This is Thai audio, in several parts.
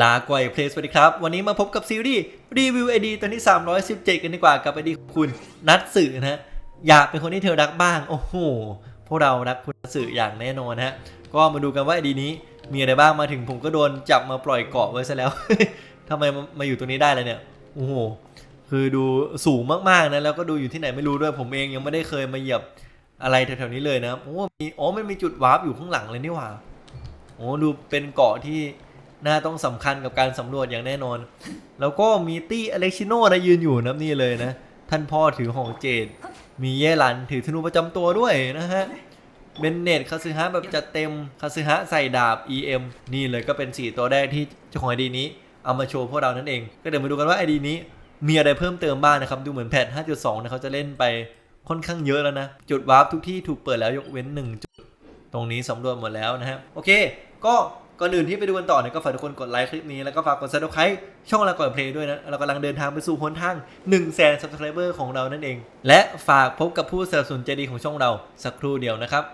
ลาก่อยเพลสวัสดีครับ วันนี้มาพบกับซีรีส์รีวิวไอดีตัวที่ 317 กันดีกว่ากับไอดีคุณนัทสื่อนะฮะอยากเป็นคนที่เธอรักบ้าง โอ้โห พวกเรารักคุณนัทสื่ออย่างแน่นอนฮะ ก็มาดูกันว่าไอดีนี้มีอะไรบ้างมาถึงผมก็โดนจับมาปล่อยเกาะไว้ซะแล้วทำไมมามาอยู่ตรงนี้ได้เลยเนี่ย โอ้โห คือดูสูงมากๆนะ แล้วก็ดูอยู่ที่ไหนไม่รู้ด้วย ผมเองยังไม่ได้เคยมาเหยียบอะไรแถวๆนี้เลยนะ โอ้มี อ๋อ มันมีจุดวาร์ปอยู่ข้างหลังเลยนี่หว่า โอ้ดูเป็นเกาะที่ น่าต้องสำคัญกับการสำรวจอย่างแน่นอน แล้วก็มีตี้อเล็กชิโน่นะยืนอยู่นะนี่เลยนะ ท่านพ่อถือหองเจด มีเย่หลันถือธนูประจำตัวด้วยนะฮะ เบนเนตคาซึฮะแบบจัดเต็มคาซึฮะใส่ดาบ EM นี่เลยก็เป็น 4 ตัวแรกที่เจ้าของไอดีนี้ เอามาโชว์พวกเรานั่นเอง ก็เดี๋ยวมาดูกันว่าไอดีนี้ มีอะไรเพิ่มเติมบ้างนะครับ ดูเหมือนแพท 5.2นะเขาจะเล่นไปค่อนข้างเยอะแล้วนะ จุดวาร์ปทุกที่ถูกเปิดแล้วยกเว้น 1 จุด ตรงนี้สำรวจหมดแล้วนะฮะ โอเค ก็ ก่อนอื่นที่ไปดูกันต่อเนี่ยก็ฝากทุกคนกดไลค์คลิปนี้ แล้วก็ฝากกด subscribe ช่องเราก่อนเพลย์ด้วยนะ เรากำลังเดินทางไปสู่หนทาง1 0 0 0 0แสน subscriber ของเรานั่นเอง และฝากพบกับผู้สนับสนุนใจดีของช่องเราสักครู่เดียวนะครับ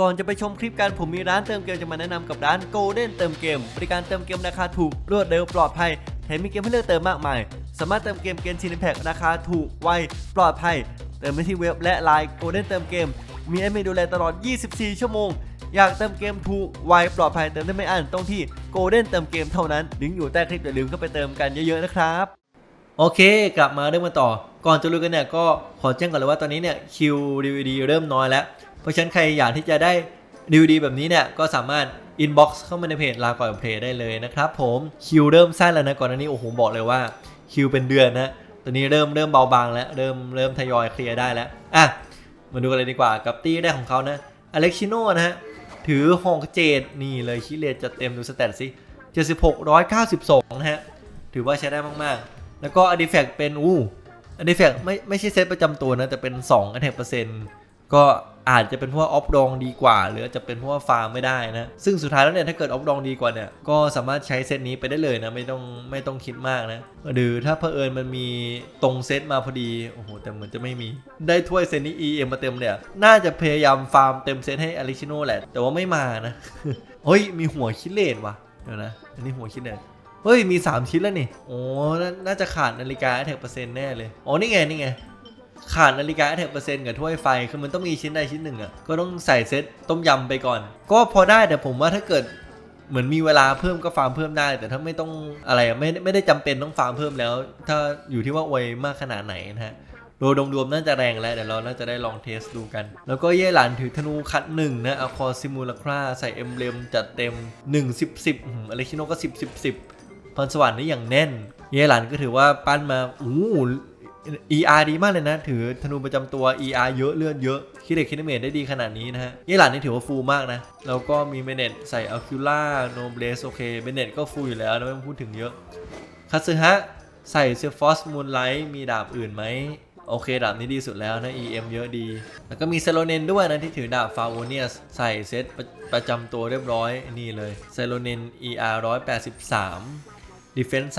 ก่อนจะไปชมคลิปกันผมมีร้านเติมเกมจะมาแนะนำกับร้าน Golden เติมเกม บริการเติมเกมราคาถูกรวดเร็วปลอดภัยแถมมีเกมให้เลือกเติมมากมาย สามารถเติมเกมเกมชินแพคราคาถูกไวปลอดภัยเติมได้ที่เว็บและไลน์ Golden เติมเกม มีแอดมินดูแลตลอด 24 ชั่วโมง อยากเติมเกมถูกไวปลอดภัยเติมได้ไม่อั้นต้องที่ Golden เติมเกมเท่านั้นลิงก์อยู่ใต้คลิปอย่าลืมเข้าไปเติมกันเยอะๆนะครับโอเค กลับมาเริ่มกันต่อ ก่อนจะลุยกันเนี่ยก็ขอแจ้งก่อนเลยว่าตอนนี้เนี่ยคิว DVD เริ่มน้อยแล้ว เพราะฉะนั้นใครอยากที่จะได้ DVD แบบนี้เนี่ยก็สามารถ inbox เข้ามาในเพจลาก่อนเพลย์ได้เลยนะครับผมคิวเริ่มสั้นแล้วนะก่อนหน้านี้โอ้โหบอกเลยว่าคิวเป็นเดือนนะตอนนี้เริ่มเริ่มเบาบางแล้วเริ่มเริ่มทยอยเคลียร์ได้แล้วอะมาดูกันเลยดีกว่ากับตีแรกของเขานะอเล็กชิโนนะฮะ ถือหองเจดนี่เลยคิเลตจะเต็มดูสแตทสิ76 192นะฮะ ถือว่าใช้ได้มากๆ แล้วก็อดิแฟกเป็นอู้อดิแฟกไม่ไม่ใช่เซตประจำตัวนะ แต่เป็น2อันแทกเปอร์เซ็นต์ก็ อาจจะเป็นเพราะว่าออฟดองดีกว่า หรือจะเป็นเพราะว่าฟาร์มไม่ได้นะ ซึ่งสุดท้ายแล้วเนี่ยถ้าเกิดออฟดองดีกว่าเนี่ย ก็สามารถใช้เซตนี้ไปได้เลยนะ ไม่ต้องไม่ต้องคิดมากนะ หรือถ้าเพอเอิญมันมีตรงเซตมาพอดี โอ้โห แต่เหมือนจะไม่มี ได้ถ้วยเซตนี้ EM มาเต็มเนี่ย น่าจะพยายามฟาร์มเต็มเซตให้อลิชิโนแหละ แต่ว่าไม่มานะ เฮ้ย มีหัวคิดเลนว่ะ เดี๋ยวนะ อันนี้หัวคิดเลนเฮ้ย มี 3 ชิ้นแล้วนี่ โอ้น่าน่าจะขาดนาฬิกาแท็กเปอร์เซ็นต์แน่เลย อ๋อ นี่ไง นี่ไง ขาดนาฬิกาแท็กเปอร์เซ็นต์กับถ้วยไฟ คือมันต้องมีชิ้นใดชิ้นหนึ่งอะ ก็ต้องใส่เซตต้มยำไปก่อน ก็พอได้แต่ผมว่าถ้าเกิดเหมือนมีเวลาเพิ่มก็ฟาร์มเพิ่มได้ แต่ถ้าไม่ต้องอะไรไม่ไม่ได้จำเป็นต้องฟาร์มเพิ่มแล้ว ถ้าอยู่ที่ว่าอวยมากขนาดไหนนะฮะโดยรวมๆน่าจะแรงแล้วเดี๋ยวเราน่าจะได้ลองเทสดูกัน แล้วก็เย่หลานถือธนูคัดหนึ่งนะเอาคอซิมูลคราใส่เอ็มเลมจัดเต็ม 1 10 10อืมอเล็กชิโนก็ 10 10 10พรสวรรค์นี่อย่างแน่น เย่หลานก็ถือว่าปั้นมาอู้ ER ดีมากเลยนะ ถือธนูประจำตัว ER เยอะเลือดเยอะ คิดเด็กคิดเมดได้ดีขนาดนี้นะฮะเย่หลานนี่ถือว่าฟูลมากนะ แล้วก็มีเมเนตใส่อัลคิล่าโนเบลสโอเคเมเนตก็ฟูลอยู่แล้วนะไม่ต้องพูดถึงเยอะคัตสึฮะใส่เซฟอสมูนไลท์มีดาบอื่นไหมโอเคดาบนี้ดีสุดแล้วนะ EM เยอะดี แล้วก็มีเซโลเนนด้วยนะ ที่ถือดาบฟาโวเนียสใส่เซตประประจำตัวเรียบร้อยนี่เลยเซโลเนน ER 183 Defense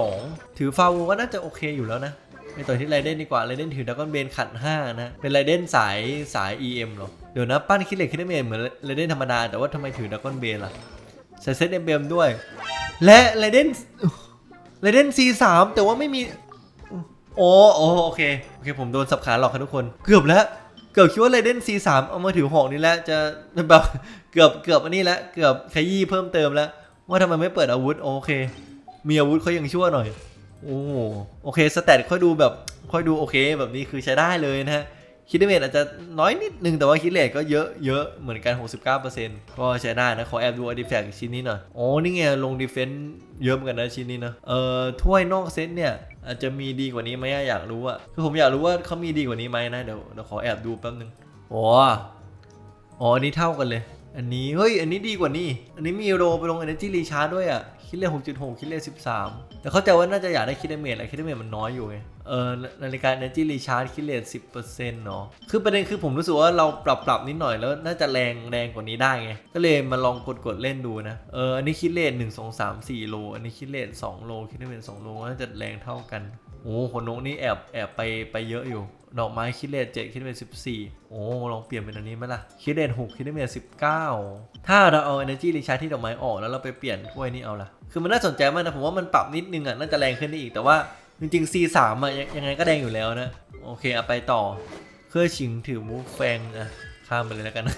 3,002 ถือฟาโวก็น่าจะโอเคอยู่แล้วนะ ไปต่อที่ไรเดนดีกว่าไรเดนถือดักอนเบนขัด5นะเป็นไรเดนสายสาย EM เหรอเดี๋ยวนะปั้นคิดเหล็กคิดเมเหมือนไรเดนธรรมดาแต่ว่าทำไมถือดักกอนเบนล่ะใส่เซตเอ็มเบมด้วย และไรเดนไรเดน C3 แต่ว่าไม่มีโอ้โอโอเคโอเค ผมโดนสับขาหลอกครับทุกคน เกือบแล้วเกือบคิดว่าไรเดน C3 เอามาถือหอกนี่แล้วจะแบบเกือบเกือบอันนี้แล้วเกือบขยี้เพิ่มเติมแล้ว ว่าทำไมไม่เปิดอาวุธโอเค มีอาวุธเขายังชั่วหน่อย โอ้โอเคสแตทค่อยดูแบบค่อยดูโอเค แบบนี้คือใช้ได้เลยนะฮะคิดเมจอาจจะน้อยนิดนึงแต่ว่าคิดเลทก็เยอะเยอะเหมือนกัน 69%ก็ใช้ได้นะ ขอแอบดูอาร์ติแฟกชิ้นนี้หน่อยอ๋อนี่ไงลงดีเฟนต์เยอะเหมือนกันนะชิ้นนี้นะเอ่อถ้วยนอกเซตเนี่ย อาจจะมีดีกว่านี้ไหมอยากรู้อะคือผมอยากรู้ว่าเขามีดีกว่านี้ไหมนะ เดี๋ยวเดี๋ยวขอแอบดูแป๊บนึงอ๋ออ๋ออันนี้เท่ากันเลย อันนี้ เฮ้ย อันนี้ดีกว่านี่ อันนี้มีโรไปลง Energy Recharge ด้วยอะคิดเลท6.6 คิดเลท13 แต่เข้าใจว่าน่าจะอยากได้คิดเมจแหละคิดเมจมันน้อยอยู่ไง เออนาฬิกา Energy Recharge คิดเลท10%เนาะ คือประเด็นคือผมรู้สึกว่าเราปรับปรับนิดหน่อยแล้วน่าจะแรงแรงกว่านี้ได้ไง ก็เลยมาลองกดกดเล่นดูนะ เออ อันนี้คิดเลท1 2 3 4 โล อันนี้คิดเลท2โล คิดเมจ2โลน่าจะแรงเท่ากัน โอ้คนนกนี่แอบแอบไปไปเยอะอยู่ ดอกไม้คิดเลท7คิดเลท14โอ้ลองเปลี่ยนเป็นอันนี้ไหมล่ะคิดเลท6คิดเลท19ถ้าเราเอา Energy Recharge ที่ดอกไม้ออกแล้วเราไปเปลี่ยนถ้วยนี่เอาล่ะคือมันน่าสนใจมากนะผมว่ามันปรับนิดนึงอะน่าจะแรงขึ้นได้อีกแต่ว่าจริงๆ C3 อะยังยังไงก็แดงอยู่แล้วนะ โอเคเอาไปต่อเครื่อชิงถือมูฟแฟงอะข้ามไปเลยแล้วกัน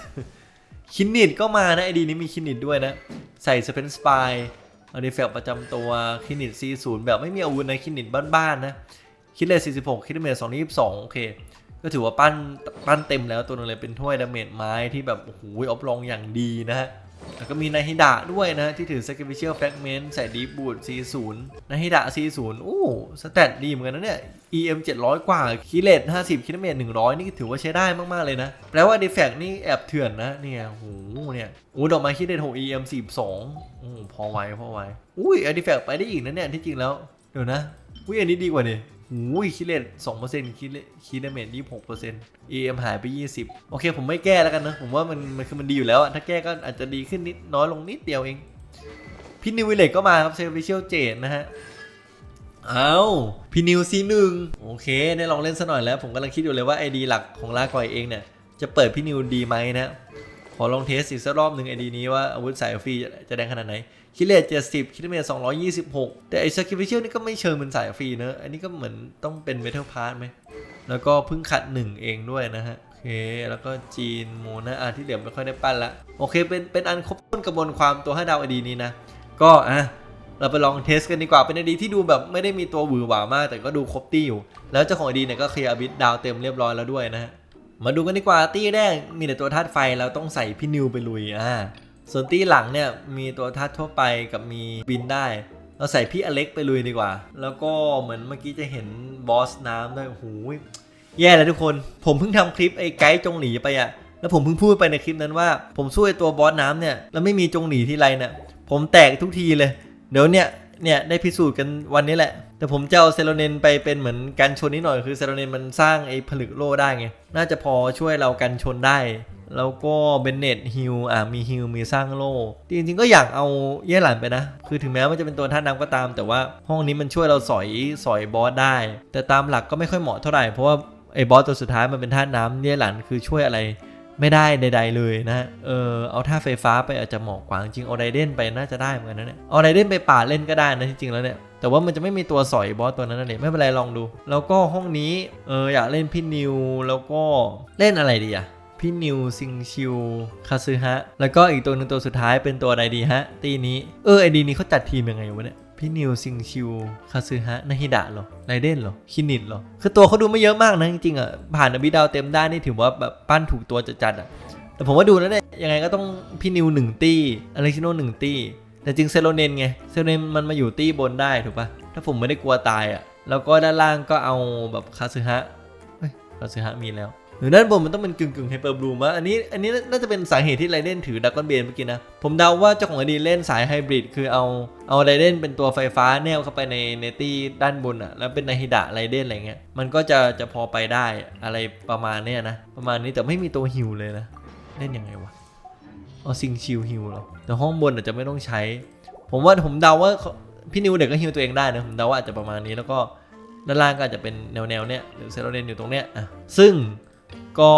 คินนิดก็มานะไอดีนี้มีคินนิดด้วยนะ ใส่สเปนสปายอาร์ติแฟกประจำตัวคินนิด C0 แบบไม่มีอาวุธนะคินนิดบ้านๆนะ คิดเลส46 คิดเดเมจ222 โอเค ก็ถือว่าปั้นปั้นเต็มแล้วตัวนึงเลยเป็นถ้วยดาเมจไม้ที่แบบ โอ้โหออฟลองอย่างดีนะฮะแล้วก็มีนาฮิดะด้วยนะ ที่ถือ Sacrificial Fragment ใส่ดีบูด40นาฮิดะ40โอ้สแตทดีเหมือนกันนะเนี่ย EM 700 กว่า คิเลต50 คิดเมต100 นี่ถือว่าใช้ได้มาก ๆ เลยนะ แปลว่าดีแฟกนี่แอบเถื่อนนะ เนี่ยโอ้โหเนี่ยโอ้ดอกไม้คิเลต6 EM 42โอ้พอไวพอไวอุ้ยอดีแฟกไปได้อีกนะเนี่ย ที่จริงแล้ว เดี๋ยวนะ อุ้ยอันนี้ดีกว่านี่อุ้ยคิเลต2%คิดเลตคิดเมต26% EM หายไป20โอเคผมไม่แก้แล้วกันนะ ผมว่ามันมันคือมันดีอยู่แล้วอะถ้าแก้ก็อาจจะดีขึ้นนิดน้อยลงนิดเดียวเองพี่นิววิลเลจก็มาครับเซอร์วิเชียลเจดนะฮะเอาพี่นิวซีหนึ่งโอเค ได้ลองเล่นซะหน่อยแล้ว ผมกำลังคิดอยู่เลยว่าไอดีหลักของลากอยเองเนี่ย จะเปิดพี่นิวดีไหมนะ ขอลองเทสอีกสักรอบหนึ่งไอดีนี้ว่าอาวุธสายฟรีจะจะแดงขนาดไหน คิเลต70คิลเมตร226แต่ไอสกิฟิเชียลนี่ก็ไม่เชิงเป็นสายฟรีเนอะ อันนี้ก็เหมือนต้องเป็นเมทัลพาร์ทไหม แล้วก็เพิ่งขัดหนึ่งเองด้วยนะฮะ โอเค แล้วก็จีนโมนะอะที่เหลือไม่ค่อยได้ปั้นละ โอเค เป็นเป็นอันครบถ้วนกระบวนความตัวให้ดาวอดีนี้นะ ก็อะเราไปลองเทสกันดีกว่า เป็นไอดีที่ดูแบบไม่ได้มีตัวหวือหวามาก แต่ก็ดูครบตี้อยู่ แล้วเจ้าของไอดีเนี่ยก็เคลียร์บิทดาวเต็มเรียบร้อยแล้วด้วยนะฮะ มาดูกันดีกว่าตี้แรกมีแต่ตัวธาตุไฟเราต้องใส่พี่นิวไปลุยอ่า ส่วนตีหลังเนี่ยมีตัวธาตุทั่วไปกับมีบินได้ เราใส่พี่อเล็กไปลุยดีกว่า แล้วก็เหมือนเมื่อกี้จะเห็นบอสน้ำด้วยโอ้โหแย่เลยทุกคน ผมเพิ่งทำคลิปไอ้ไกด์จงหลีไปอะแล้วผมเพิ่งพูดไปในคลิปนั้นว่า ผมช่วยตัวบอสน้ำเนี่ยแล้วไม่มีจงหลีที่ไรเนี่ยผมแตกทุกทีเลย เดี๋ยวเนี่ยเนี่ยได้พิสูจน์กันวันนี้แหละ แต่ผมจะเอาเซโรเนนไปเป็นเหมือนกันชนนิดหน่อยคือเซโรเนนมันสร้างไอ้ผลึกโล่ได้ไง น่าจะพอช่วยเรากันชนได้ แล้วก็เบนเนตฮิลอะมีฮิลมีสร้างโล่จริงๆก็อยากเอาเย่หลันไปนะ คือถึงแม้มันจะเป็นตัวท่าน้ำก็ตาม แต่ว่าห้องนี้มันช่วยเราสอยสอยบอสได้ แต่ตามหลักก็ไม่ค่อยเหมาะเท่าไหร่เพราะว่าไอ้บอสตัวสุดท้ายมันเป็นท่าน้ำเย่หลันคือช่วยอะไรไม่ได้ใด ๆ เลยนะเออเอาท่าไฟฟ้าไปอาจจะเหมาะกว่าจริงเอาไดเดนไปน่าจะได้เหมือนกันนะเนี่ยเอาไดเดนไปป่าเล่นก็ได้นะจริงๆแล้วเนี่ย แต่ว่ามันจะไม่มีตัวสอยบอสตัวนั้นนะเนี่ไม่เป็นไรลองดู แล้วก็ห้องนี้เอออยากเล่นพี่นิวแล้วก็เล่นอะไรดีอะพี่นิวซิงชิวคาซึฮะ แล้วก็อีกตัวหนึ่งตัวสุดท้ายเป็นตัวอะไรดีฮะ ตีนี้ เออไอดีนี้เขาจัดทีมยังไงวะเนี่ย พี่นิวซิงชิวคาซึฮะนาฮิดะหรอไรเดนหรอ คินิดหรอ คือตัวเขาดูไม่เยอะมากนะ จริงๆอะ ผ่านอบิดาวเต็มได้นี่ถือว่าแบบปั้นถูกตัวจัดๆอะ แต่ผมว่าดูแล้วเนี่ยยังไงก็ต้องพี่นิวหนึ่งตี้อเล็กซิโนหนึ่งตี้ แต่จริงเซโรเนนไงเซโรเนนมันมาอยู่ตี้บนได้ถูกปะถ้าผมไม่ได้กลัวตายอะแล้วก็ด้านล่างก็เอาแบบคาซึฮะเฮ้ยคาซึฮะมีแล้วหรือด้านบนมันต้องเป็นกึ่งกึ่งไฮเปอร์บลูมะอันนี้อันนี้น่าจะเป็นสาเหตุที่ไรเดนถือดักกอนเบนเมื่อกี้นะ ผมเดาว่าเจ้าของไอดีเล่นสายไฮบริดคือเอาเอาไรเดนเป็นตัวไฟฟ้าแนวเข้าไปในในตี้ด้านบนอะ แล้วเป็นนฮิดะไรเดนอะไรเงี้ยมันก็จะจะพอไปได้อะไรประมาณเนี้ยนะ ประมาณนี้แต่ไม่มีตัวฮิวเลยนะ เล่นยังไงวะ เอาซิงชิวฮิวเหรอแต่ห้องบนอาจจะไม่ต้องใช้ ผมว่าผมเดาว่าพี่นิวเด็กก็ฮิวตัวเองได้นะผมเดาว่าอาจจะประมาณนี้แล้วก็ด้านล่างก็อาจจะเป็นแนวแนวๆเนี้ยหรือเซโรเดนอยู่ตรงเนี้ยอะซึ่งก็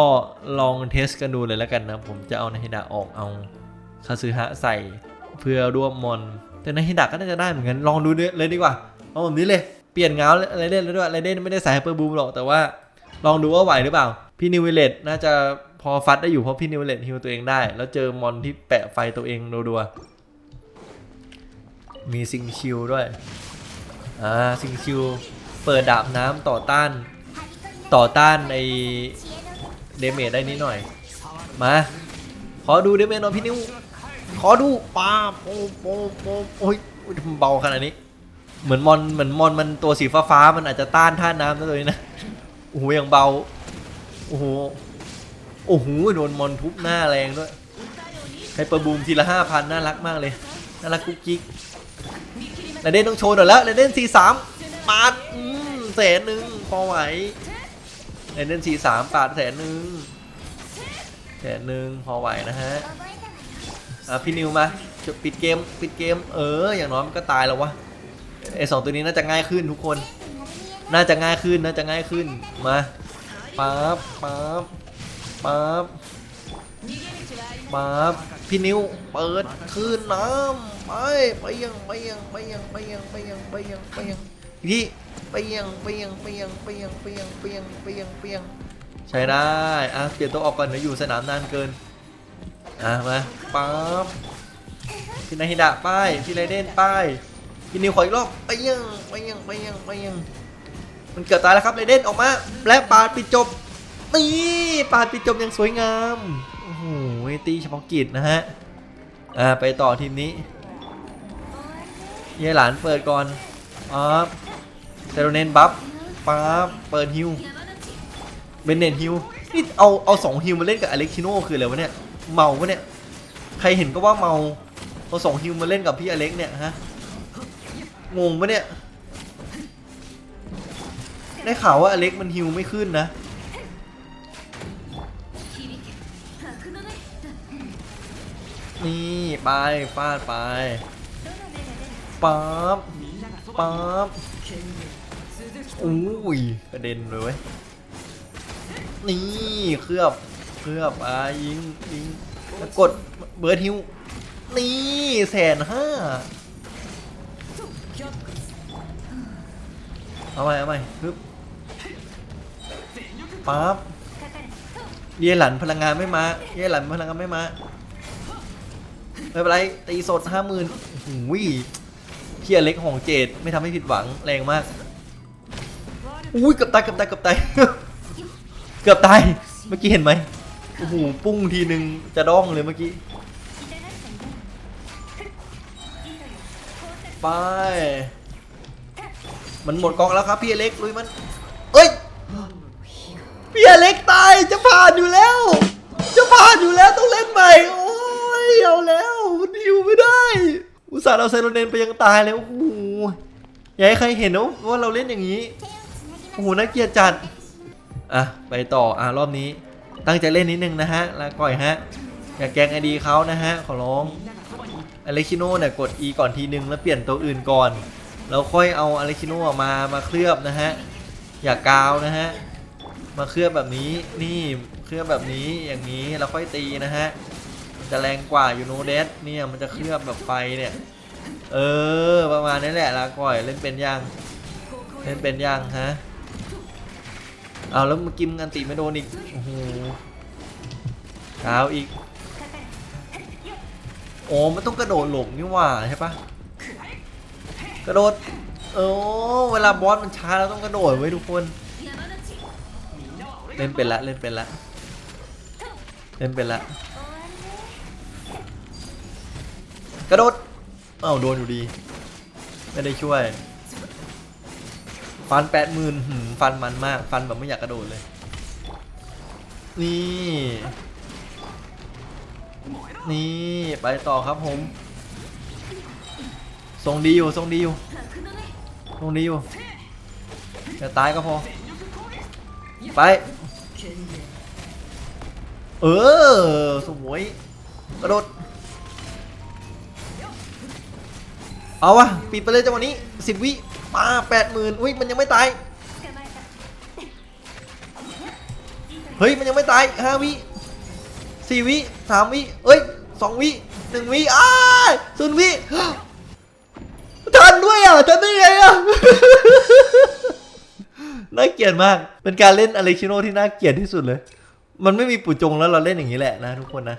ลองเทสกันดูเลยแล้วกันนะ ผมจะเอานาฮิดะออกเอาคาซึฮะใส่เพื่อร่วมมอน แต่นาฮิดะก็น่าจะได้เหมือนกันลองดูเลยดีกว่าเอาแบบนี้เลยเปลี่ยนเงาอะไรเล่นแล้วด้วยอะไรเล่นไม่ได้ใส่ไฮเปอร์บูมหรอกแต่ว่าลองดูว่าไหวหรือเปล่า พี่นิวเวเลตน่าจะ พอฟัดได้อยู่เพราะพี่นิวเลตฮิวตัวเองได้ แล้วเจอมอนที่แปะไฟตัวเองรัวๆมีซิงชิวด้วย อ่าซิงชิวเปิดดาบน้ำต่อต้าน ต่อต้านไอเดเมจได้นิดหน่อย มา ขอดูเดเมจหน่อยพี่นิว ขอดูปาโอ้โอ้โอ้โอ้ยทำเบาขนาดนี้ เหมือนมอนเหมือนมอนมันตัวสีฟ้าฟ้ามันอาจจะต้านท่าน้ำได้เลยนะโอ้โหย่างเบาโอ้โห โอ้โหโดนมอนทุบหน้าแรงด้วยให้ประบูมทีละห้าพันน่ารักมากเลย น่ารักกุ๊กกิ๊กไรเดนต้องโชว์หน่อยแล้วไรเดนสี่สามปาดอืมแสนหนึ่งพอไหวไรเดนสี่สามปาดแสนหนึ่งแสนหนึ่งพอไหวนะฮะอะพี่นิวมาจบปิดเกมปิดเกม เออ อย่างน้อยมันก็ตายแล้ววะไอสองตัวนี้น่าจะง่ายขึ้นทุกคน น่าจะง่ายขึ้นน่าจะง่ายขึ้นมาปั๊บปั๊บ ปั๊บปมาพี่นิวเปิดคืนน้ำไปไปยังไปยังไปยังไปยังไปยังไปยังไปยังพี่ไปยังไปยังไปยังไปยังไปยังไปยังไปยังไปยังใช้ได้อะเปลี่ยนตัวออกก่อนเดี๋ยวอยู่สนามนานเกินอะมาปั๊บพี่นาฮิดะป้ายพี่ไรเดนป้ายพี่นิวขออีกรอบไปยังไปยังไปยังไปยังมันเกือบตายแล้วครับไรเดนออกมาและปาดปิดจบ นี่ปาดปิดจบอย่างสวยงาม โอ้โหตีเฉพาะกิจนะฮะ อ่า ไปต่อทีมนี้เย่หลานเปิดก่อนปั๊บเซโรเนนบัฟปั๊บเปิดฮิวเบนเนตฮิวนี่เอาเอาสองฮิวมาเล่นกับอเล็กชิโน่คืออะไรวะเนี่ย เมาปะเนี่ย ใครเห็นก็ว่าเมา เอาสองฮิวมาเล่นกับพี่อเล็กเนี่ยฮะ งงปะเนี่ย ได้ข่าวว่าอเล็กมันฮิวไม่ขึ้นนะ นี่ไปฟาดไปปั๊บปั๊บอุ้ยกระเด็นเลยเว้ยนี่เคลือบเคลือบอะยิงยิงกดเบิร์ดฮิวนี่แสนห้าเอาใหม่เอาใหม่ฮึบปั๊บเยหลันพลังงานไม่มา เยหลันพลังงานไม่มา ไม่เป็นไร ตีสดห้าหมื่นหูยเพียเล็กของเจดไม่ทำให้ผิดหวังแรงมาก อุ้ยเกือบตายเกือบตายเกือบตายเกือบตาย เมื่อกี้เห็นไหมโอ้โหปุ้งทีนึงจะด้องเลยเมื่อกี้ ไป มันหมดกองแล้วครับพี่เล็กลุยมันเอ้ยพี่เล็กตายจะผ่านอยู่แล้ว จะผ่านอยู่แล้วต้องเล่นใหม่ อุตส่าห์เราไซโรเนนไปยังตายแล้วโอ้โหอย่าให้ใครเห็นนะว่าเราเล่นอย่างนี้โอ้โหน่าเกลียดจัดอะไปต่ออะรอบนี้ ตั้งใจเล่นนิดนึงนะฮะแล้วก่อยฮะอย่าแกงไอดีเขานะฮะขอร้องอเล็กชิโน่เนี่ยกด E ก่อนทีนึงแล้วเปลี่ยนตัวอื่นก่อนแล้วค่อยเอาอเล็กชิโน่มามาเคลือบนะฮะอย่ากาวนะฮะมาเคลือบแบบนี้นี่เคลือบแบบนี้อย่างนี้แล้วค่อยตีนะฮะ จะแรงกว่าอยู่โนเดสเนี่ยมันจะเคลือบแบบไฟเนี่ย เออประมาณนี้แหละลาก่อยเล่นเป็นยังเล่นเป็นยังฮะเอาแล้วมื่อกี้มึงอันติไม่โดนอีกโอ้โหกาวอีกโอ้มันต้องกระโดดหลบนี่หว่าใช่ปะกระโดดเออเวลาบอสมันช้าเราต้องกระโดดไว้ทุกคน เล่นเป็นละเล่นเป็นละเล่นเป็นละ กระโดดเอ้าโดนอยู่ดี ไม่ได้ช่วย ฟันแปดหมื่นฟันมันมาก ฟันแบบไม่อยากกระโดดเลย นี่ นี่ไปต่อครับผมทรงดีอยู่ทรงดีอยู่ทรงดีอยู่จะตายก็พอ ไป เออ สวยกระโดด เอาวะปิดไปเลยจังหวะนี้สิบวิมาแปดหมื่นอุ้ยมันยังไม่ตาย เฮ้ยมันยังไม่ตายห้าวิสี่วิสามวิเอ้ยสองวิหนึ่งวิอ้าศูนย์วิทันด้วยอะทันได้ไงอะน่าเกลียดมาก เป็นการเล่นอเลชิโนที่น่าเกลียดที่สุดเลย มันไม่มีปู่จงแล้วเราเล่นอย่างนี้แหละนะทุกคนนะ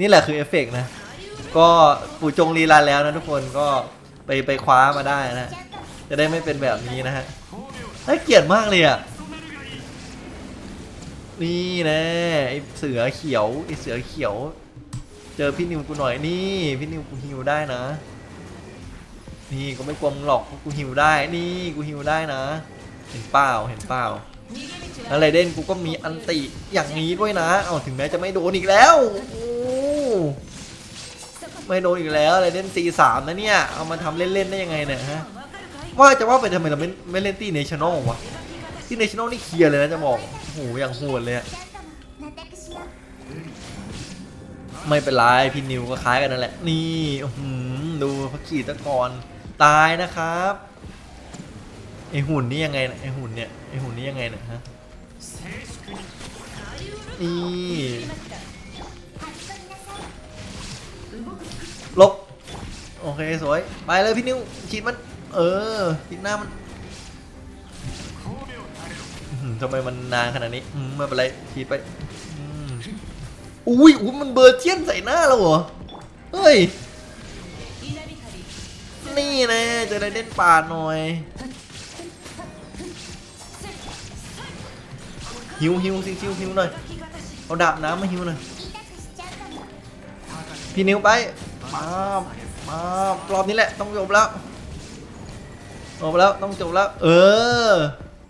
นี่แหละคือเอฟเฟกต์นะ ก็ปู่จงรีลาแล้วนะทุกคนก็ ไปไปคว้ามาได้นะจะได้ไม่เป็นแบบนี้นะฮะน่าเกลียดมากเลยอะนี่นะไอเสือเขียวไอเสือเขียว เจอพี่นิวกูหน่อยนี่พี่นิวกูฮิวได้นะ นี่กูไม่กลัวมึงหรอกกูฮิวได้ นี่กูฮิวได้นะ เห็นเปล่าเห็นเปล่าแล้วไรเด่นกูก็มีอันติอย่างนี้ด้วยนะ เอาถึงแม้จะไม่โดนอีกแล้วโอ้ ไม่โดนอีกแล้วไรเด่นตีสามนะเนี่ย เอามาทำเล่น ๆ ได้ยังไงเนี่ยฮะ ว่าจะว่าไปทำไมเราไม่ไม่เล่นตีเนชั่นอลวะ ที่เนชั่นอลนี่เคลียร์เลยนะจะบอกโอ้โหอย่างโหดเลยอะไม่เป็นไรพี่นิวก็คล้ายกันนั่นแหละ นี่หือดูพระขี่ตะกอนตายนะครับไอหุ่นนี่ยังไงนะไอหุ่นเนี่ยไอหุ่นนี่ยังไงเนะฮะนี่ ลบ โอเค สวย ไปเลยพี่นิวฉีดมัน เออฉีดหน้ามันทำไมมันนานขนาดนี้อืมไม่เป็นไรฉีดไปอุ้ยอุ้ยมันเบอร์เจียนใส่หน้าเราเหรอ เฮ้ย นี่นะจะได้เล่นป่าหน่อย หิวหิวซิซิวหิวหน่อย เอาดาบน้ำมาหิวหน่อย พี่นิวไป มามารอบนี้แหละต้องจบแล้วจบแล้วต้องจบแล้ว เออ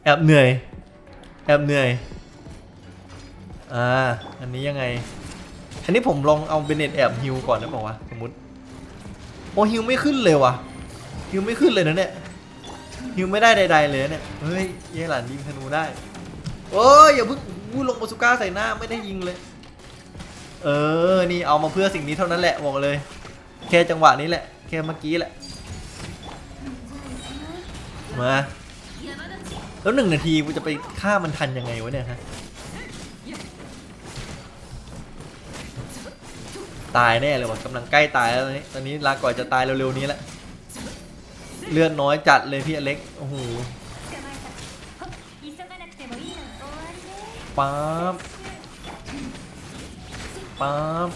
แอบเหนื่อย แอบเหนื่อย อ่า อันนี้ยังไง อันนี้ผมลองเอาเบเนตแอบฮิวก่อนได้ป่าวะสมมติโอ้ฮิวไม่ขึ้นเลยวะฮิวไม่ขึ้นเลยนะเนี่ยฮิวไม่ได้ใด ๆ เลยเนี่ย เฮ้ยเย่หลานยิงธนูได้โอ้ยอย่าเพิ่งลงบาสุก้าใส่หน้าไม่ได้ยิงเลย เออ นี่เอามาเพื่อสิ่งนี้เท่านั้นแหละบอกเลย แค่จังหวะนี้แหละ แค่เมื่อกี้แหละ มา แล้วหนึ่งนาทีกูจะไปฆ่ามันทันยังไงวะเนี่ยฮะ ตายแน่เลยว่ะกำลังใกล้ตายแล้วตอนนี้ ตอนนี้ลาก่อนจะตายเร็วๆนี้แหละ เลือดน้อยจัดเลยพี่อเล็ก โอ้โหป๊าบป๊าบ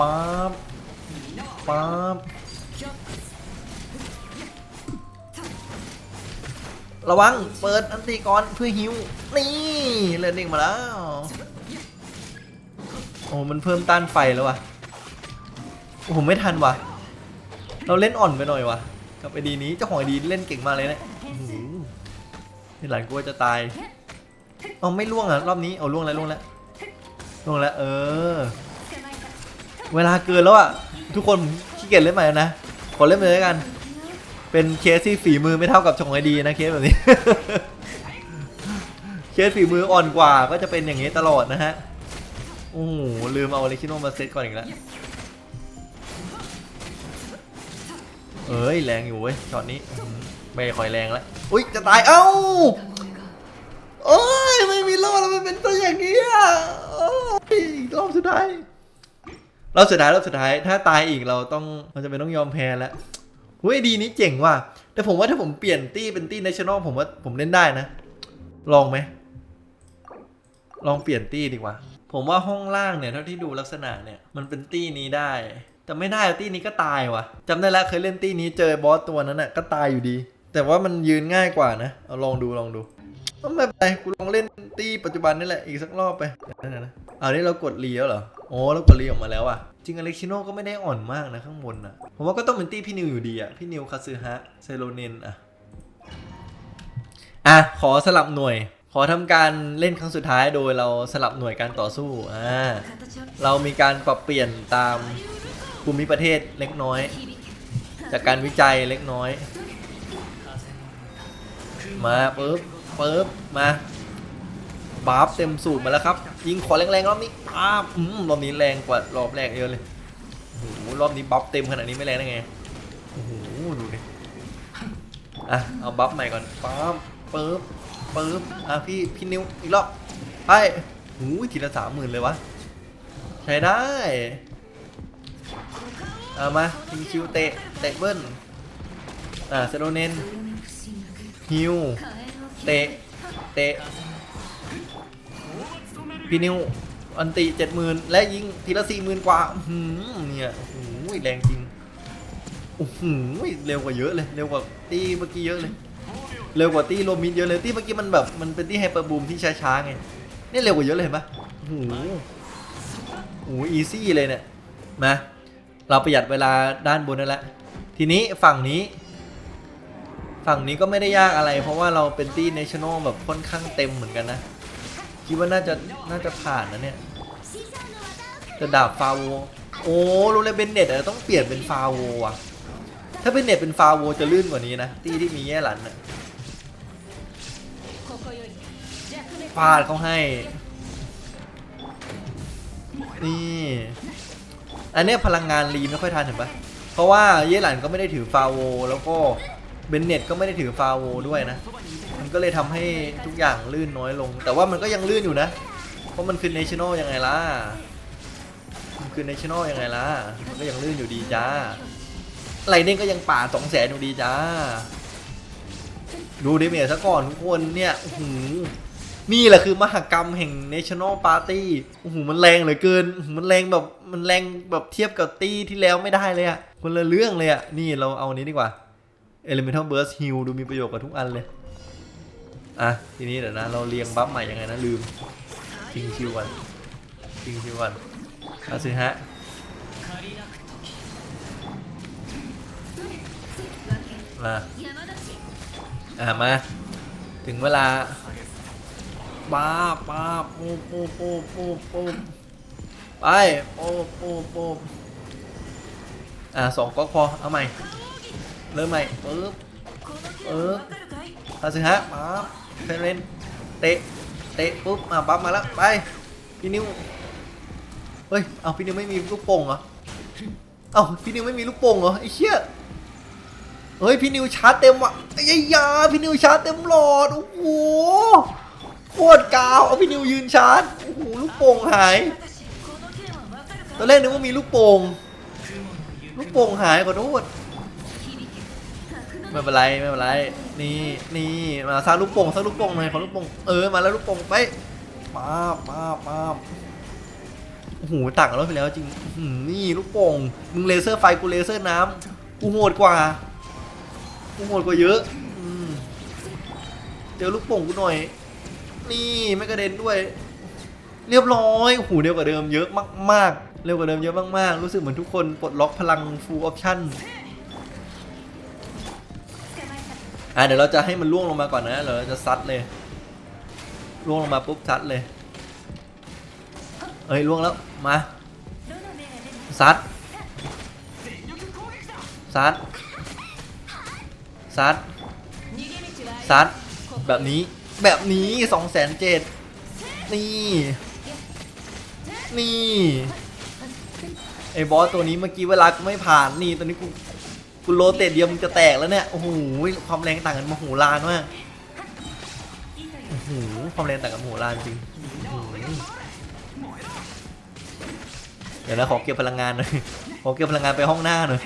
ป๊าบป๊าบระวัง เปิดอันตีก่อนเพื่อฮิว นี่เลือดเด้งมาแล้ว โอ้มันเพิ่มต้านไฟแล้ววะโอ้ผมไม่ทันวะเราเล่นอ่อนไปหน่อยวะกับไอดีนี้เจ้าของไอดีเล่นเก่งมากเลยเนะอื้อหือนี่หลานกลัวจะตายเอาไม่ล่วงอะรอบนี้เอาล่วงแล้วล่วงแล้วล่วงแล้วเออ เวลาเกินแล้วอะ ทุกคนขี้เกียจเล่นใหม่แล้วนะ ขอเล่นไปเลยแล้วกัน เป็นเคสที่ฝีมือไม่เท่ากับชงไอดีนะเคสแบบนี้ เคสฝีมืออ่อนกว่าก็จะเป็นอย่างนี้ตลอดนะฮะ โอ้โหลืมเอาเลคิโนมาเซตก่อนอีกแล้ว เอ้ยแรงอยู่เว้ยช็อตนี้ไม่ค่อยแรงแล้ว อุ้ยจะตาย เอ้าโอ้ยไม่มีรอบแล้วมันเป็นตัวอย่างนี้อะอ้ยรอบสุดท้าย รอบสุดท้ายรอบสุดท้าย ถ้าตายอีกเราต้องเราจะเป็นต้องยอมแพ้แล้วเฮ้ยดีนี้เจ๋งว่ะ แต่ผมว่าถ้าผมเปลี่ยนตี้เป็นตี้ national ผมว่าผมเล่นได้นะ ลองไหม ลองเปลี่ยนตี้ดีกว่า ผมว่าห้องล่างเนี่ยเท่าที่ดูลักษณะเนี่ยมันเป็นตี้นี้ได้ แต่ไม่ได้ตี้นี้ก็ตายว่ะจำได้แล้วเคยเล่นตี้นี้เจอบอสตัวนั้นน่ะก็ตายอยู่ดี แต่ว่ามันยืนง่ายกว่านะเอาลองดูลองดูไม่เป็นไรกูลองเล่นตี้ปัจจุบันนี่แหละอีกสักรอบไปนั่นนะนะเอานี่เรากดรีแล้วเหรอ โอ้เรากดรีออกมาแล้วอะ จริงอเล็กชิโนก็ไม่ได้อ่อนมากนะข้างบนอะ ผมว่าก็ต้องเป็นตี้พี่นิวอยู่ดีอะ พี่นิวคาซึฮะเซโรเนนอะ อะ ขอสลับหน่วย ขอทำการเล่นครั้งสุดท้ายโดยเราสลับหน่วยการต่อสู้ อ่า เรามีการปรับเปลี่ยนตามภูมิประเทศเล็กน้อย จากการวิจัยเล็กน้อย มาปึ๊บปึ๊บมา บาร์ฟเต็มสูบมาแล้วครับ ยิงขอแรงๆรอบนี้ป้าอืมรอบนี้แรงกว่ารอบแรกเยอะเลยโอ้โหรอบนี้บัฟเต็มขนาดนี้ไม่แรงได้ไงโอ้โหดูดิอะเอาบัฟใหม่ก่อนปั๊บปึ๊บปึ๊บอะพี่พี่นิวอีกรอบไปหูทีละสามหมื่นเลยวะใช้ได้เอามาทิงคิวเตะเตะเบิ้ลอะเซโรเนนฮิวเตะเตะ พี่นิวอันติเจ็ดหมื่นและยิงทีละสี่หมื่นกว่าหือเนี่ยโอ้โหแรงจริงโอ้โหเร็วกว่าเยอะเลย เร็วกว่าตีเมื่อกี้เยอะเลย เร็วกว่าตีโรมินเยอะเลยตีเมื่อกี้มันแบบมันเป็นตีไฮเปอร์บูมที่ช้าๆไงนี่เร็วกว่าเยอะเลยเห็นปะโอ้โหโอ้โหอีซี่เลยเนี่ยมาเราประหยัดเวลาด้านบนนั่นแหละทีนี้ฝั่งนี้ ฝั่งนี้ก็ไม่ได้ยากอะไร เพราะว่าเราเป็นตี้เนชั่นอลแบบค่อนข้างเต็มเหมือนกันนะ คิดว่าน่าจะน่าจะผ่านนะเนี่ยจะดาบฟาโวโอ้รู้เลยเบนเน็ตอะต้องเปลี่ยนเป็นฟาโวอะถ้าเป็นเน็ตเป็นฟาโวจะลื่นกว่านี้นะตีที่มีแย่หลันอะฟาดเขาให้ นี่ อันนี้พลังงานรีไม่ค่อยทันเห็นปะเพราะว่าเย่หลันก็ไม่ได้ถือฟาโวแล้วก็เบนเน็ตก็ไม่ได้ถือฟาโวด้วยนะ มันก็เลยทำให้ทุกอย่างลื่นน้อยลง แต่ว่ามันก็ยังลื่นอยู่นะ เพราะมันคือเนชั่นอลยังไงล่ะ มันคืนในช n นลยังไงล่ะ มันก็ยังลื่นอยู่ดีจ้าไรเด้งก็ยังป่าสองแสนอยู่ดีจ้า ดูดิเมียซะก่อนทุกคนเนี่ยโอ้โหนี่แหละคือมหกรรมแห่ง National Party โอ้โหมันแรงเหลือเกินโอ้โหมันแรงแบบ มันแรงแบบเทียบกับตี้ที่แล้วไม่ได้เลยอะคนละเรื่องเลยอะนี่เราเอาอันนี้ดีกว่า Elemental Burst Heal ดูมีประโยชน์กับทุกอันเลย อะทีนี้เดี๋ยวนะเราเรียงบัฟใหม่ยังไงนะลืมชิงชิวก่อนชิงชิวก่อนเอาสิฮะมาอะมา ถึงเวลาป้าบป้าบปูปูปูปูปูไปปูปูปูอะสองก๊อกพอเอาใหม่เริ่มใหม่ปึ๊บเออเอาสิฮะมา เฟรนเตะเตะปุ๊บมาปั๊บมาแล้วไปพี่นิวเฮ้ยเอาพี่นิวไม่มีลูกโป่งเหรอเอาพี่นิวไม่มีลูกโป่งเหรอไอ้เชี่ยเฮ้ยพี่นิวชาร์จเต็มว่ะไอ้ยาพี่นิวชาร์จเต็มหลอดโอ้โหโคตรกาวเอาพี่นิวยืนชาร์จโอ้โหลูกโป่งหายตอนแรกนึกว่ามีลูกโป่งลูกโป่งหายขอโทษไม่เป็นไรไม่เป็นไร นี่นี่มาสร้างลูกโป่งสร้างลูกโป่งหน่อยขอลูกโป่งเออมาแล้วลูกโป่งไปป้าบป้าบป้าบโอ้โหต่างกันรอบไปแล้วจริงนี่ลูกโป่งมึงเลเซอร์ไฟกูเลเซอร์น้ำกูโหดกว่ากูโหดกว่าเยอะอเจอลูกโป่งกูหน่อย นี่ไม่กระเด็นด้วย เรียบร้อยโอ้โหเร็วกว่าเดิมเยอะมากๆเร็วกว่าเดิมเยอะมากๆ รู้สึกเหมือนทุกคนปลดล็อกพลัง full option อ่่ะเดี๋ยวเราจะให้มันล่วงลงมาก่อนนะเดี๋ยวเราจะซัดเลยล่วงลงมาปุ๊บซัดเลยเอ้ยล่วงแล้วมาซัดซัดซัดซัดแบบนี้แบบนี้สองแสนเจ็ดนี่นี่ไอ้บอสตัวนี้เมื่อกี้เวลากูไม่ผ่านนี่ตอนนี้กู กูโรเตทเดียวมึงจะแตกแล้วเนี่ย โอ้โห ความแรงต่างกันมโหฬารมากโอ้โห ความแรงต่างกันมโหฬารจริง เดี๋ยวนะขอเก็บพลังงานหน่อย ขอเก็บพลังงานไปห้องหน้าหน่อย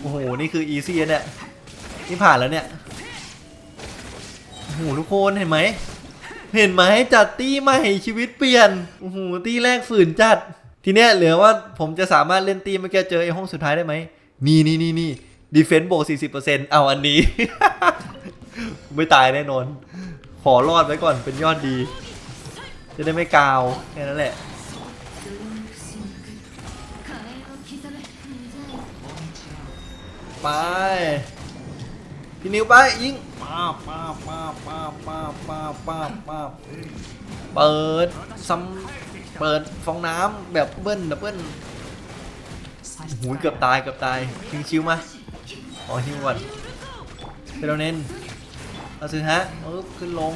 โอ้โห นี่คืออีซี่เนี่ย นี่ผ่านแล้วเนี่ย โอ้โห ทุกคนเห็นไหม เห็นไหมจัดตี้ใหม่ชีวิตเปลี่ยน โอ้โห ตี้แรกฝืนจัด ทีเนี้ยเหลือว่าผมจะสามารถเล่นตี้เมื่อกี้เจอไอ้ห้องสุดท้ายได้ไหม นี่นี่นี่นี่ ดีเฟนต์โบสี่สิบเปอร์เซ็นต์เอาอันนี้ ไม่ตายแน่นอน ขอรอดไว้ก่อนเป็นยอดดี จะได้ไม่กาว แค่นั้นแหละ ไป พี่นิวไป ยิงป้าป้าป้าป้าป้าป้าป้าป้าเปิดซัมเปิดฟองน้ำแบบเบิ้ลดับเบิ้ลหูเกือบตายเกือบตายชิงชิวมา อ๋อชิวก่อนเทโรเนนเอาสิฮะเออขึ้นลง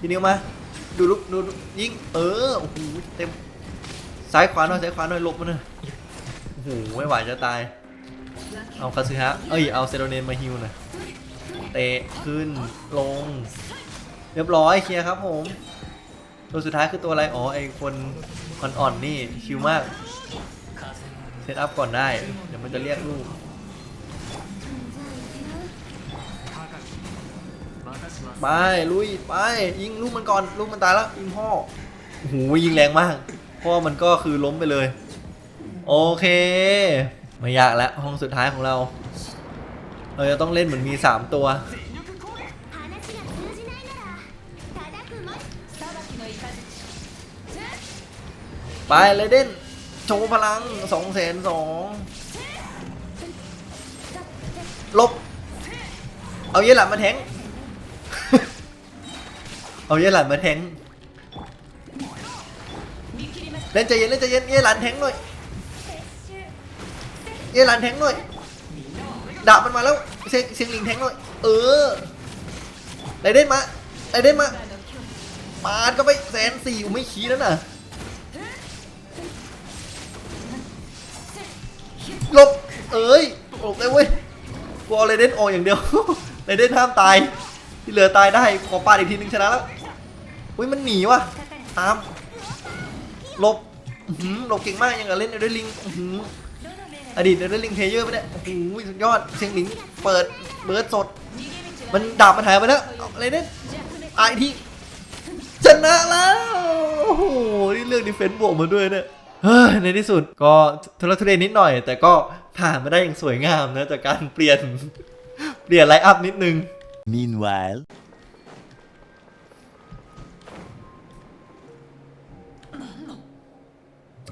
พี่นิวมาดูลุกดูดูยิงเออโอ้โหเต็มซ้ายขวาหน่อยซ้ายขวาหน่อยหลบมาหน่อยโอ้โหไม่ไหวจะตายเอาคาซึฮะเอ้ยเอาเซโรเนนมาฮิวหน่อยเตะขึ้นลง เรียบร้อยเคลียร์ครับผมตัวสุดท้ายคือตัวอะไรอ๋อไอคนอ่อนๆนี่ชิวมากเซตอัพก่อนได้ เดี๋ยวมันจะเรียกลูก ไปลุยไปยิงลูกมันก่อนลูกมันตายแล้วยิงพ่อโหยิงแรงมากพ่อมันก็คือล้มไปเลย โอเค ไม่ยากแล้วห้องสุดท้ายของเรา เราจะต้องเล่นเหมือนมีสามตัวไปเลยเด่นโชว์พลังสองแสนสองลบ เอาเยอะหละมาแทง เอาเยหลันมาแทงเล่นใจเย็นเล่นใจเย็นเยหลันแทงหน่อยเยหลันแทงหน่อยดาบมันมาแล้วเสียงเสียงลิงแทงหน่อยเออไรเด่นมาไรเด่นมาปาดก็ไปแสนสี่อูไม่ขี้แล้วน่ะหลบเอ้ยหลบเลยเว้ยกูเอาเรเดนออกอย่างเดียวเรเดนห้ามตายที่เหลือตายได้ขอปาดอีกทีนึงชนะแล้ว อุ้ยมันหนีว่ะตามหลบหือเราเก่งมากยังกับเล่นเอเดอร์ลิงอื้อหืออดีตเอเดอร์ลิงเพเยอร์ไปเนี่ยโอ้โหสุดยอดเชียงหลิงเปิดเบิร์ดสด มันดาบมันหายไปแล้วเอะไรเนี่ยไอที่ชนะแล้ว โอ้โหนี่เรื่องดีเฟนซ์บวกมาด้วยเนี่ยเฮ้ยในที่สุดก็ทุรทุเรศนิดหน่อย แต่ก็ผ่านมาได้อย่างสวยงามนะจากการเปลี่ยนเปลี่ยนไลน์อัพนิดนึง Meanwhile.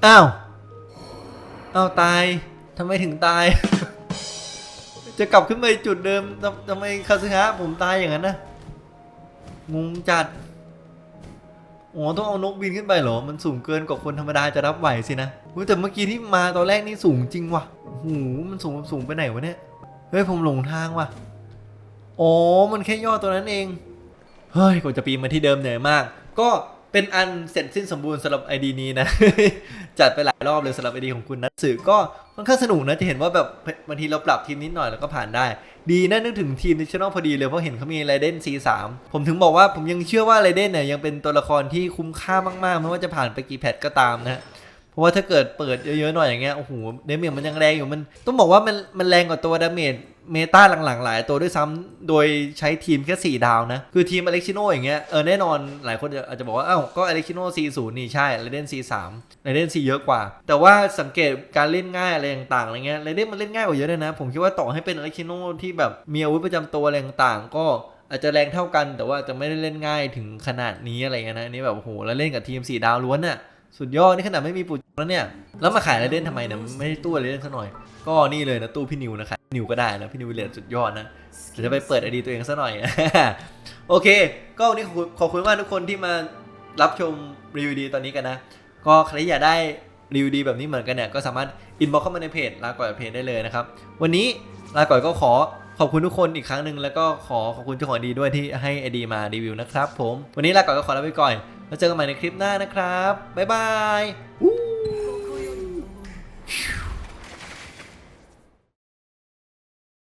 อ้าวอ้าวตายทำไมถึงตาย จะกลับขึ้นไปจุดเดิมทำทำไมคาซึฮะผมตายอย่างนั้นนะงงจัดอ๋อต้องเอานกบินขึ้นไปเหรอ มันสูงเกินกว่าคนธรรมดาจะรับไหวสินะแต่เมื่อกี้ที่มาตอนแรกนี่สูงจริงว่ะโอ้โหมันสูงสูงไปไหนวะเนี่ย เฮ้ยผมหลงทางว่ะ อ๋อ มันแค่ย่อตัวนั้นเอง เฮ้ยกว่าจะปีนมาที่เดิมเหนื่อยมาก ก็ เป็นอันเสร็จสิ้นสมบูรณ์สำหรับไอดีนี้นะ จัดไปหลายรอบเลยสำหรับไอดีของคุณนัทสึก็ค่อนข้างสนุกนะ จะเห็นว่าแบบบางทีเราปรับทีมนิดหน่อยแล้วก็ผ่านได้ ดีนะนึกถึงทีมนิชแนลพอดีเลย เพราะเห็นเขามีไรเดน C3 ผมถึงบอกว่าผมยังเชื่อว่าไรเดนเนี่ยยังเป็นตัวละครที่คุ้มค่ามากๆ ไม่ว่าจะผ่านไปกี่แพทก็ตามนะเพราะว่าถ้าเกิดเปิดเยอะๆหน่อยอย่างเงี้ยโอ้โหเดเมียมันยังแรงอยู่มันต้องบอกว่ามันมันแรงกว่าตัวดาเมจ เมตาหลังๆ หลายตัวด้วยซ้ำโดยใช้ทีมแค่ 4 ดาวนะ คือทีมอเล็กซิโนอย่างเงี้ย เออแน่นอนหลายคนอาจจะบอกว่า อ้าวก็อเล็กซิโน C0 นี่ใช่ไรเดน C3 ไรเดน C เยอะกว่า แต่ว่าสังเกตการเล่นง่ายอะไรต่างๆอะไรเงี้ยไรเดนมันเล่นง่ายกว่าเยอะเลยนะ ผมคิดว่าต่อให้เป็นอเล็กซิโนที่แบบมีอาวุธประจำตัวอะไรต่างๆ ก็อาจจะแรงเท่ากันแต่ว่าจะไม่ได้เล่นง่ายถึงขนาดนี้อะไรเงี้ยนะนี่แบบโอ้โหแล้วเล่นกับทีม 4 ดาวล้วนน่ะสุดยอดนี่ขนาดไม่มีปูแล้วเนี่ยแล้วมาขายอะไรเล่นทำไมเนี่ยไม่ได้ตู้อะไรเล่นซะหน่อย ก็นี่เลยนะตู้พี่นิวนะขายนิวก็ได้นะพี่นิวเลียนสุดยอดนะเดี๋ยวจะไปเปิดไอดีตัวเองซะหน่อยโอเค ก็วันนี้ขอบคุณมากทุกคนที่มารับชมรีวิวดีตอนนี้กันนะ ก็ใครที่อยากได้รีวิวดีแบบนี้เหมือนกันเนี่ยก็สามารถอินบ็อกเข้ามาในเพจลาก่อยเพจได้เลยนะครับ วันนี้ลาก่อยก็ขอขอบคุณทุกคนอีกครั้งหนึ่งแล้วก็ขอขอบคุณเจ้าของดีด้วยที่ให้ไอดีมารีวิวนะครับ ผมวันนี้ลาก่อยก็ขอลาไปก่อนแล้วเจอกันใหม่ในคลิปหน้านะครับบ๊ายบาย